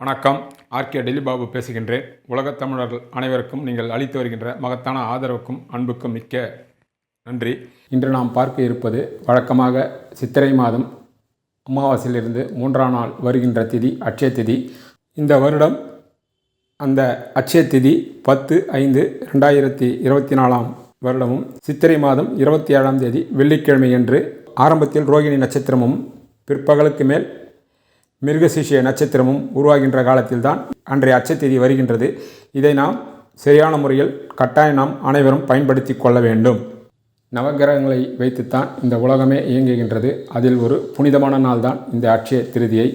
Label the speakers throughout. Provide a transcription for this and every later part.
Speaker 1: வணக்கம். ஆர்கே டெல்லிபாபு பேசுகின்றேன். உலகத் தமிழர்கள் அனைவருக்கும் நீங்கள் அளித்து வருகின்ற மகத்தான ஆதரவுக்கும் அன்புக்கும் மிக்க நன்றி. இன்று நாம் பார்க்க இருப்பது வழக்கமாக சித்திரை மாதம் அமாவாசையிலிருந்து மூன்றாம் நாள் வருகின்ற திதி அட்சய திதி. இந்த வருடம் அந்த அட்சய திதி பத்து ஐந்து ரெண்டாயிரத்தி இருபத்தி நாலாம் வருடமும் சித்திரை மாதம் இருபத்தி ஏழாம் தேதி வெள்ளிக்கிழமை என்று ஆரம்பத்தில் ரோகிணி நட்சத்திரமும் பிற்பகலுக்கு மேல் மிருகசிஷிய நட்சத்திரமும் உருவாகின்ற காலத்தில்தான் அன்றைய அச்சத்தேதி வருகின்றது. இதை நாம் சரியான முறையில் கட்டாயம் நாம் அனைவரும் பயன்படுத்தி கொள்ள வேண்டும். நவகிரகங்களை வைத்துத்தான் இந்த உலகமே இயங்குகின்றது. அதில் ஒரு புனிதமான நாள் தான் இந்த அட்சய திருதியை.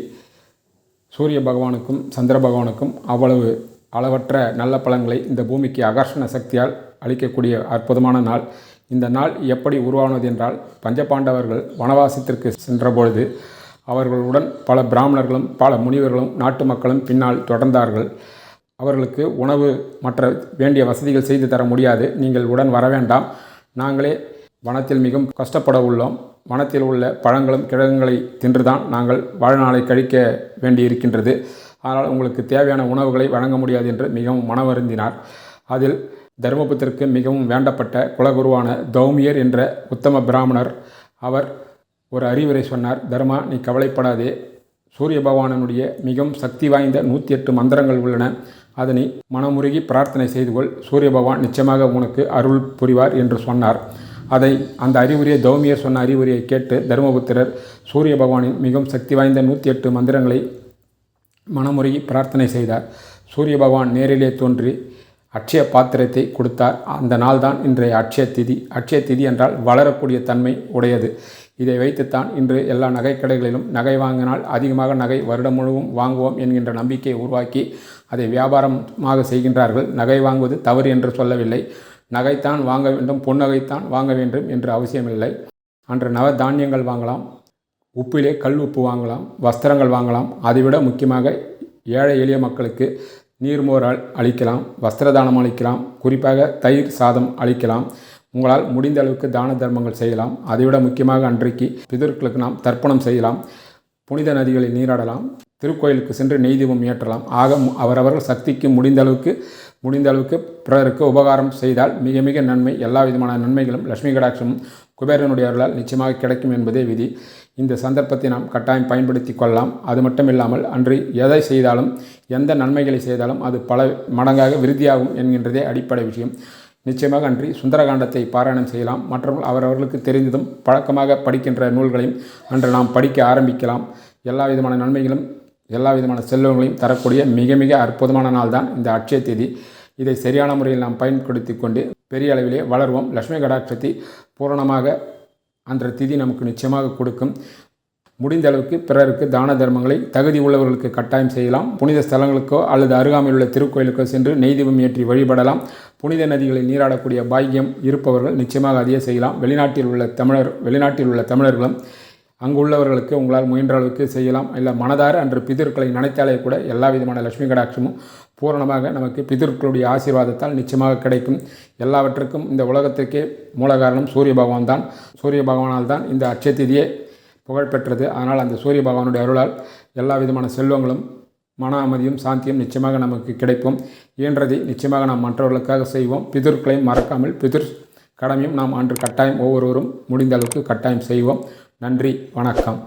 Speaker 1: சூரிய பகவானுக்கும் சந்திர பகவானுக்கும் அவ்வளவு அளவற்ற நல்ல பலன்களை இந்த பூமிக்கு அகர்ஷண சக்தியால் அளிக்கக்கூடிய அற்புதமான நாள். இந்த நாள் எப்படி உருவானது என்றால் பஞ்சபாண்டவர்கள் வனவாசத்திற்கு சென்றபொழுது அவர்களுடன் பல பிராமணர்களும் பல முனிவர்களும் நாட்டு மக்களும் பின்னால் தொடர்ந்தார்கள். அவர்களுக்கு உணவு மற்ற வேண்டிய வசதிகள் செய்து தர முடியாது. நீங்கள் உடன் வர வேண்டாம். நாங்களே வனத்தில் மிகவும் கஷ்டப்பட உள்ளோம். வனத்தில் உள்ள பழங்களும் கிழங்குகளை தின்றுதான் நாங்கள் வாழ்நாளை கழிக்க வேண்டியிருக்கின்றது. ஆனால் உங்களுக்கு தேவையான உணவுகளை வழங்க முடியாது என்று மிகவும் மனவருந்தினார். அதில் தர்மபுத்திற்கு மிகவும் வேண்டப்பட்ட குலகுருவான தௌமியர் என்ற உத்தம பிராமணர் அவர் ஒரு அறிவுரை சொன்னார் தர்மா நீ கவலைப்படாதே. சூரிய பகவானனுடைய மிகவும் சக்தி வாய்ந்த நூற்றி எட்டு மந்திரங்கள் உள்ளன. அதனை மனமுருகி பிரார்த்தனை செய்து கொள். சூரிய பகவான் நிச்சயமாக உனக்கு அருள் புரிவார் என்று சொன்னார். அதை அந்த அறிவுரையை தௌமியர் சொன்ன அறிவுரையை கேட்டு தர்மபுத்திரர் சூரிய பகவானின் மிகவும் சக்தி வாய்ந்த நூற்றி எட்டு மந்திரங்களை மனமுருகி பிரார்த்தனை செய்தார். சூரிய பகவான் நேரிலே தோன்றி அட்சய பாத்திரத்தை கொடுத்தார். அந்த நாள் தான் இன்றைய அட்சய திதி. அட்சய திதி என்றால் வளரக்கூடிய தன்மை உடையது. இதை வைத்துத்தான் இன்று எல்லா நகைக்கடைகளிலும் நகை வாங்கினால் அதிகமாக நகை வருடம் முழுவதும் வாங்குவோம் என்கின்ற நம்பிக்கையை உருவாக்கி அதை வியாபாரமாக செய்கின்றார்கள். நகை வாங்குவது தவறு என்று சொல்லவில்லை. நகைத்தான் வாங்க வேண்டும் பொன்னகைத்தான் வாங்க வேண்டும் என்று அவசியமில்லை. அன்று நவ தானியங்கள் வாங்கலாம் உப்பிலே கல் உப்பு வாங்கலாம் வஸ்திரங்கள் வாங்கலாம். அதைவிட முக்கியமாக ஏழை எளிய மக்களுக்கு நீர்மோர் அளிக்கலாம் வஸ்திரதானம் அளிக்கலாம் குறிப்பாக தயிர் சாதம் அளிக்கலாம். உங்களால் முடிந்த அளவுக்கு தான தர்மங்கள் செய்யலாம். அதைவிட முக்கியமாக அன்றைக்கு பிதர்களுக்கு நாம் தர்ப்பணம் செய்யலாம். புனித நதிகளில் நீராடலாம். திருக்கோயிலுக்கு சென்று நெய் தீபம் ஏற்றலாம். ஆக அவரவர்கள் சக்திக்கு முடிந்த அளவுக்கு முடிந்த அளவுக்கு பிறருக்கு உபகாரம் செய்தால் மிக மிக நன்மை. எல்லா விதமான நன்மைகளும் லட்சுமி கடாட்சமும் குபேரனுடைய அருளால் நிச்சயமாக கிடைக்கும் என்பதே விதி. இந்த சந்தர்ப்பத்தை நாம் கட்டாயம் பயன்படுத்தி கொள்ளலாம். அது மட்டும் இல்லாமல் அன்று எதை செய்தாலும் எந்த நன்மைகளை செய்தாலும் அது பல மடங்காக விருத்தியாகும் என்கின்றதே அடிப்படை விஷயம். நிச்சயமாக அன்றி சுந்தரகாண்டத்தை பாராயணம் செய்யலாம். மற்றவர்கள் அவரவர்களுக்கு தெரிந்ததும் பழக்கமாக படிக்கின்ற நூல்களையும் அன்று நாம் படிக்க ஆரம்பிக்கலாம். எல்லா விதமான நன்மைகளும் எல்லா விதமான செல்வங்களையும் தரக்கூடிய மிக மிக அற்புதமான நாள் தான் இந்த அட்சய தேதி. இதை சரியான முறையில் நாம் பயன்படுத்தி கொண்டு பெரிய அளவிலே வளர்வோம். லட்சுமி கடாட்சத்தை பூரணமாக அந்த திதி நமக்கு நிச்சயமாக கொடுக்கும். முடிந்த அளவுக்கு பிறருக்கு தான தர்மங்களை தகுதி உள்ளவர்களுக்கு கட்டாயம் செய்யலாம். புனித ஸ்தலங்களுக்கோ அல்லது அருகாமையில் உள்ள திருக்கோயிலுக்கோ சென்று நெய் தீபம் ஏற்றி வழிபடலாம். புனித நதிகளில் நீராடக்கூடிய பாக்கியம் இருப்பவர்கள் நிச்சயமாக அதையே செய்யலாம். வெளிநாட்டில் உள்ள தமிழர் வெளிநாட்டில் உள்ள தமிழர்களும் அங்கு உள்ளவர்களுக்கு உங்களால் முயன்ற அளவுக்கு செய்யலாம். இல்லை மனதார அன்று பிதர்களை நினைத்தாலே கூட எல்லா விதமான லட்சுமி கடாட்சமும் பூரணமாக நமக்கு பிதர்களுடைய ஆசீர்வாதத்தால் நிச்சயமாக கிடைக்கும். எல்லாவற்றுக்கும் இந்த உலகத்திற்கே மூல காரணம் சூரிய பகவான் தான். சூரிய பகவானால் தான் இந்த அச்சத்திதியே புகழ்பெற்றது. அதனால் அந்த சூரிய பகவானுடைய அருளால் எல்லா விதமான செல்வங்களும் மன அமைதியும் சாந்தியும் நிச்சயமாக நமக்கு கிடைக்கும் இயன்றதை நிச்சயமாக நாம் மற்றவர்களுக்காக செய்வோம். பிதுர்களையும் மறக்காமல் பிதிர் கடமையும் நாம் அன்று கட்டாயம் ஒவ்வொருவரும் முடிந்த அளவுக்கு கட்டாயம் செய்வோம். நன்றி வணக்கம்.